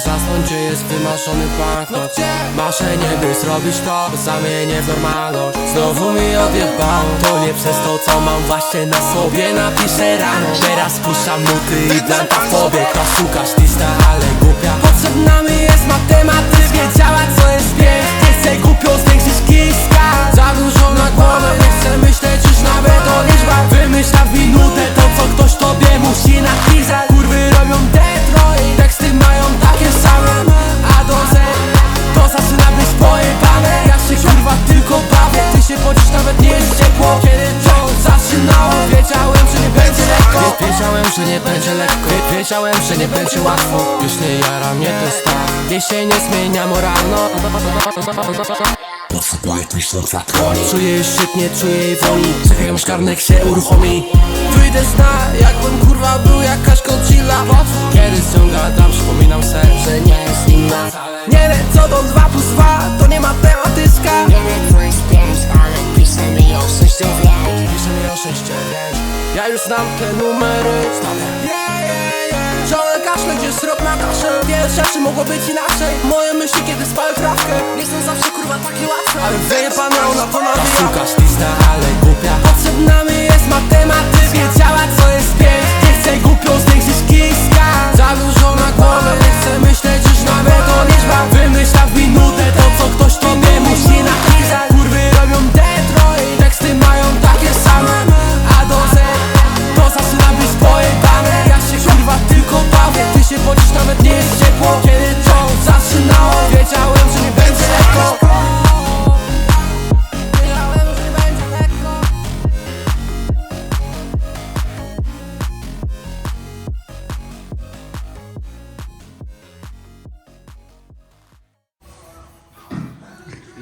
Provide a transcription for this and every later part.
zasnąć, gdzie jest wymaszony banknot Marzenie by zrobić to, zamienię w normalność Znowu mi odjebało, to nie przez to co mam właśnie na sobie. Napiszę rano, teraz puszczam nuty i blanta w tobie ale głupia że nie będzie lekko. Wiedziałem, że nie będzie łatwo. Już nie jara mnie ten stan Jeśli nie zmienia moralno. Tyś do zatłoni Czuję jej szczytnie, czuję jej woli. Czekam aż karnek się uruchomi. Wyjdę z dna, jakbym kurwa był jakaś Godzilla. Kiedy z nią gadam, przypominam sobie, że nie jest inna. Nie wiem co to 2 plus 2, to nie matematyska Nie wiem twój spięć, ale pisze mi o 6 Pisze mi o 6 Ja już znam te numery. Ciągle kaszle, gdzie srop na kaszę. Wiele rzeczy mogło być inaczej. Moje myśli kiedy spały trawkę Nie są zawsze kurwa takie łatwe. Ale wyjebane ona to nawija Szuka sztista, ale głupia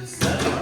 Bizler